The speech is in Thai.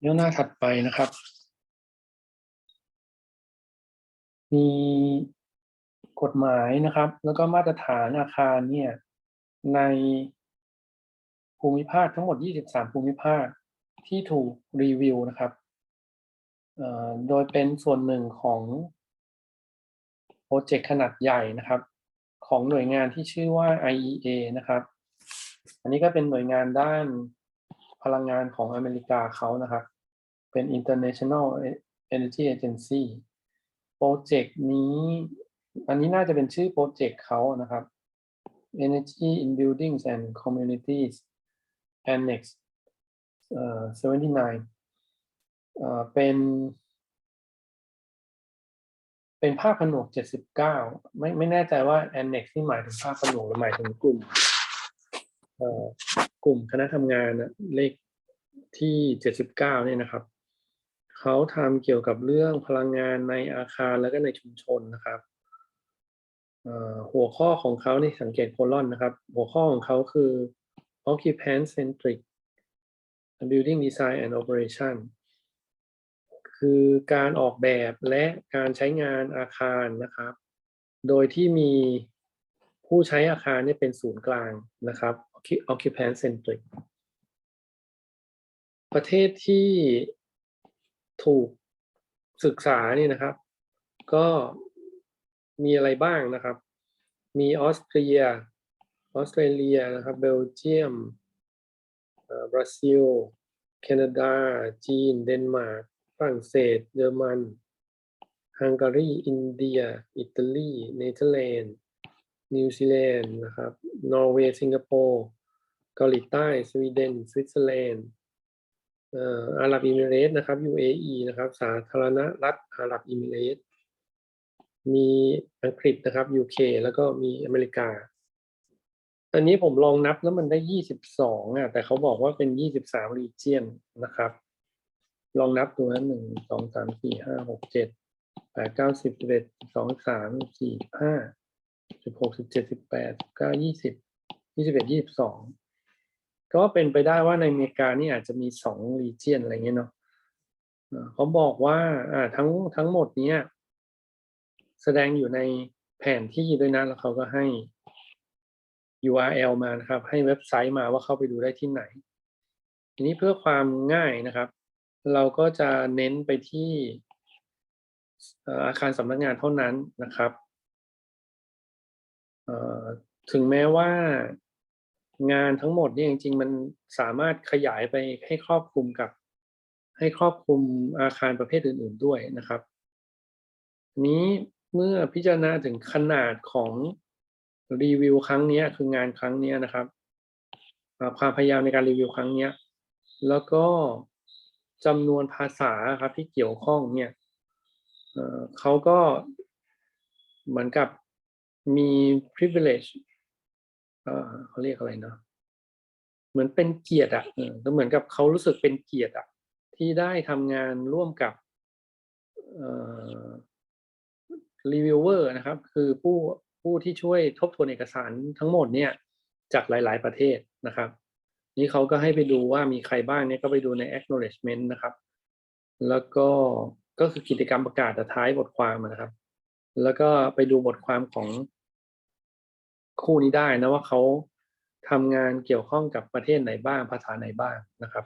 เดี๋ยวหน้าถัดไปนะครับ มีกฎหมายนะครับ แล้วก็มาตรฐานอาคารเนี่ยในภูมิภาคทั้งหมด 23 ภูมิภาคที่ถูกรีวิวนะครับโดยเป็นส่วนหนึ่งของโปรเจกต์ขนาดใหญ่นะครับ ของหน่วยงานที่ชื่อว่า IEA นะครับ อันนี้ก็เป็นหน่วยงานด้าน พลังงานของอเมริกาเขานะครับ เป็น International Energy Agency โปรเจกต์นี้อันนี้น่าจะเป็นชื่อโปรเจกต์เขานะครับ Energy in Buildings and Communities Annex เอ่อ79เอ่อเป็น เป็นภาคผนวก 79 ไม่ไม่แน่ใจว่า Annex ที่หมายถึงภาคผนวกหรือหมายถึงกลุ่มเอ่อ ลุ่มคณะทำงานเลขที่ 79เนี่ยนะครับเขาทำเกี่ยวกับเรื่องพลังงานในอาคารแล้วก็ในชุมชนนะครับหัวข้อของเขานี่สังเกตโคลอนนะครับ หัวข้อของเขาคือ occupant centric building design and operation คือการออกแบบและการใช้งานอาคารนะครับ โดยที่มีผู้ใช้อาคารเนี่ยเป็นศูนย์กลางนะครับ occupant centric ประเทศที่ถูกศึกษานี่นะครับ ก็มีอะไรบ้างนะครับ มีออสเตรีย ออสเตรเลียนะครับ เบลเยียม บราซิล แคนาดา จีน เดนมาร์ก ฝรั่งเศส เยอรมัน ฮังการี อินเดีย อิตาลี เนเธอร์แลนด์ นิวซีแลนด์นะครับ นอร์เวย์ สิงคโปร์ เกาหลีใต้ สวีเดน สวิตเซอร์แลนด์อาหรับอิมิเรตส์นะครับ UAE นะครับ สาธารณรัฐอาหรับอิมิเรตส์มีอังกฤษนะครับ UK แล้วก็มีอเมริกา อันนี้ผมลองนับแล้วมันได้ยี่สิบสองอะ แต่เขาบอกว่าเป็นยี่สิบสามรีเจียนนะครับ ลองนับดูนะหนึ่งสองสามสี่ห้าหกเจ็ดแปดเก้าสิบสิบเอ็ดสองสามสี่ห้า สิบหกสิบเจ็ดสิบแปดสิบเก้ายี่สิบยี่สิบเอ็ดยี่สิบสองก็เป็นไปได้ว่าในอเมริกานี่อาจจะมีสองรีเจียนอะไรเงี้ยเนาะเขาบอกว่าอ่าทั้งทั้งหมดเนี้ยแสดงอยู่ในแผนที่ด้วยนะ แล้วเขาก็ให้ URL มานะครับ ให้เว็บไซต์มาว่าเข้าไปดูได้ที่ไหน ทีนี้เพื่อความง่ายนะครับ เราก็จะเน้นไปที่อาคารสำนักงานเท่านั้นนะครับ ถึงแม้ว่างานทั้งหมดเนี่ยจริงๆ มันสามารถขยายไปให้ครอบคลุมกับ ให้ครอบคลุมอาคารประเภทอื่น ๆด้วยนะครับ นี้เมื่อพิจารณาถึงขนาดของรีวิวครั้งนี้คืองานครั้งนี้นะครับความพยายามในการรีวิวครั้งนี้แล้วก็จำนวนภาษาครับที่เกี่ยวข้องเนี่ยเขาก็เหมือนกับ มี privilege เอ่อเขาเรียกอะไรเนาะเหมือนเป็นเกียรติอะก็เหมือนกับเขารู้สึกเป็นเกียรติอะที่ได้ทำงานร่วมกับรีวิวเวอร์นะครับ คือผู้ผู้ที่ช่วยทบทวนเอกสารทั้งหมดเนี่ยจากหลาย ๆ ประเทศนะครับ นี่เขาก็ให้ไปดูว่ามีใครบ้างเนี่ยก็ไปดูใน acknowledgement นะครับ แล้วก็ก็คือกิจกรรมประกาศท้ายบทความนะครับ แล้วก็ไปดูบทความของ คู่นี้ได้นะว่าเขาทำงานเกี่ยวข้องกับประเทศไหนบ้างภาษาไหนบ้างนะครับ